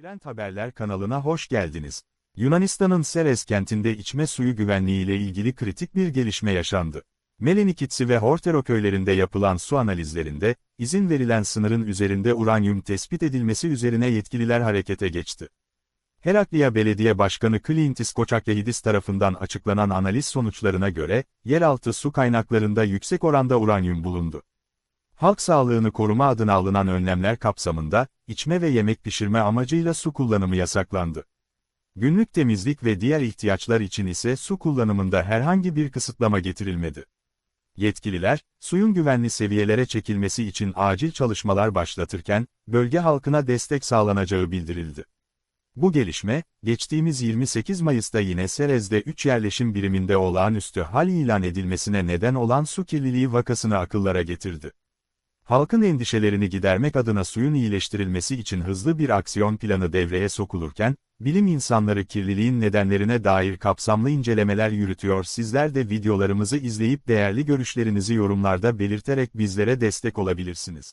Trend Haberler kanalına hoş geldiniz. Yunanistan'ın Seres kentinde içme suyu güvenliği ile ilgili kritik bir gelişme yaşandı. Melenikitsi ve Hortero köylerinde yapılan su analizlerinde, izin verilen sınırın üzerinde uranyum tespit edilmesi üzerine yetkililer harekete geçti. Herakliya Belediye Başkanı Klintis Koçakyahidis tarafından açıklanan analiz sonuçlarına göre, yeraltı su kaynaklarında yüksek oranda uranyum bulundu. Halk sağlığını koruma adına alınan önlemler kapsamında, içme ve yemek pişirme amacıyla su kullanımı yasaklandı. Günlük temizlik ve diğer ihtiyaçlar için ise su kullanımında herhangi bir kısıtlama getirilmedi. Yetkililer, suyun güvenli seviyelere çekilmesi için acil çalışmalar başlatırken, bölge halkına destek sağlanacağı bildirildi. Bu gelişme, geçtiğimiz 28 Mayıs'ta yine Serez'de 3 yerleşim biriminde olağanüstü hal ilan edilmesine neden olan su kirliliği vakasını akıllara getirdi. Halkın endişelerini gidermek adına suyun iyileştirilmesi için hızlı bir aksiyon planı devreye sokulurken, bilim insanları kirliliğin nedenlerine dair kapsamlı incelemeler yürütüyor. Sizler de videolarımızı izleyip değerli görüşlerinizi yorumlarda belirterek bizlere destek olabilirsiniz.